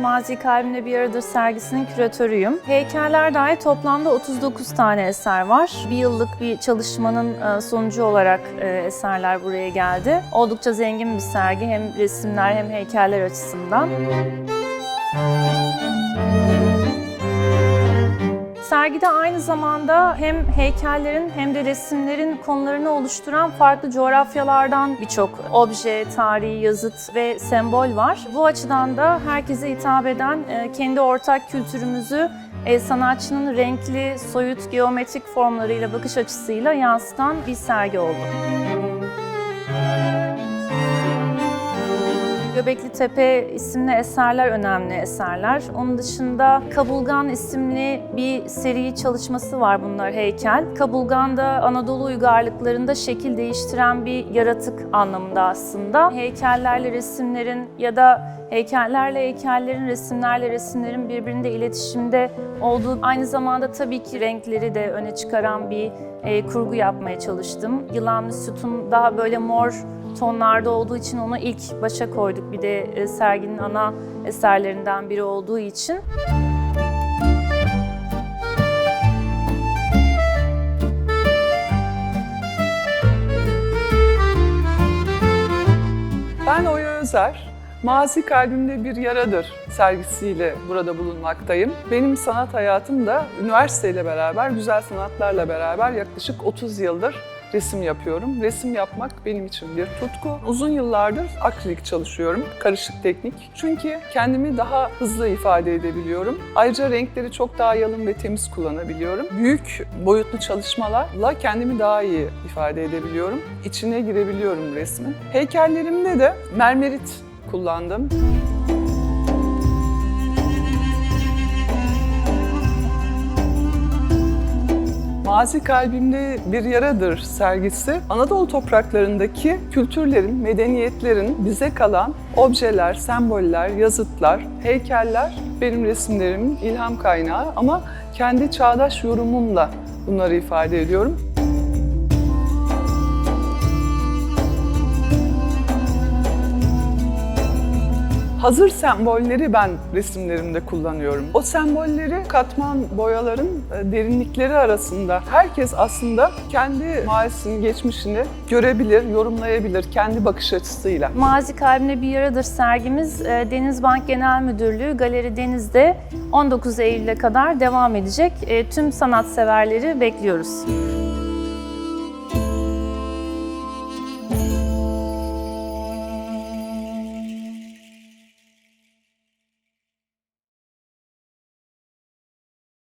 Mazi Kalbimde Bir Aradır sergisinin küratörüyüm. Heykeller dair toplamda 39 tane eser var. Bir yıllık bir çalışmanın e, sonucu olarak e, eserler buraya geldi. Oldukça zengin bir sergi hem resimler hem heykeller açısından. Sergide aynı zamanda hem heykellerin hem de resimlerin konularını oluşturan farklı coğrafyalardan birçok obje, tarihi, yazıt ve sembol var. Bu açıdan da herkese hitap eden e, kendi ortak kültürümüzü sanatçının renkli, soyut, geometrik formlarıyla, bakış açısıyla yansıtan bir sergi oldu. Göbekli Tepe isimli eserler önemli eserler. Onun dışında Kabulgan isimli bir seri çalışması var bunlar heykel. Kabulgan da Anadolu uygarlıklarında şekil değiştiren bir yaratık anlamında aslında. Heykellerle resimlerin ya da heykellerle heykellerin, resimlerle resimlerin birbirinde iletişimde olduğu, aynı zamanda tabii ki renkleri de öne çıkaran bir e, kurgu yapmaya çalıştım. Yılanlı sütun daha böyle mor tonlarda olduğu için onu ilk başa koyduk. Bir de e, serginin ana eserlerinden biri olduğu için. Ben Oya Özer. Mazi Kalbimde Bir Yaradır sergisiyle burada bulunmaktayım. Benim sanat hayatım da üniversiteyle beraber, güzel sanatlarla beraber yaklaşık 30 yıldır resim yapıyorum. Resim yapmak benim için bir tutku. Uzun yıllardır akrilik çalışıyorum, karışık teknik. Çünkü kendimi daha hızlı ifade edebiliyorum. Ayrıca renkleri çok daha yalın ve temiz kullanabiliyorum. Büyük boyutlu çalışmalarla kendimi daha iyi ifade edebiliyorum. İçine girebiliyorum resmin. Heykellerimde de mermerit kullandım. Mazi Kalbimde Bir Yaradır sergisi Anadolu topraklarındaki kültürlerin, medeniyetlerin bize kalan objeler, semboller, yazıtlar, heykeller benim resimlerimin ilham kaynağı ama kendi çağdaş yorumumla bunları ifade ediyorum. Hazır sembolleri ben resimlerimde kullanıyorum. O sembolleri katman boyaların e, derinlikleri arasında herkes aslında kendi mahallesinin geçmişini görebilir, yorumlayabilir kendi bakış açısıyla. Mazi Kalbimde Bir Yaradır sergimiz e, Denizbank Genel Müdürlüğü Galeri Deniz'de 19 Eylül'e kadar devam edecek. E, Tüm sanatseverleri bekliyoruz.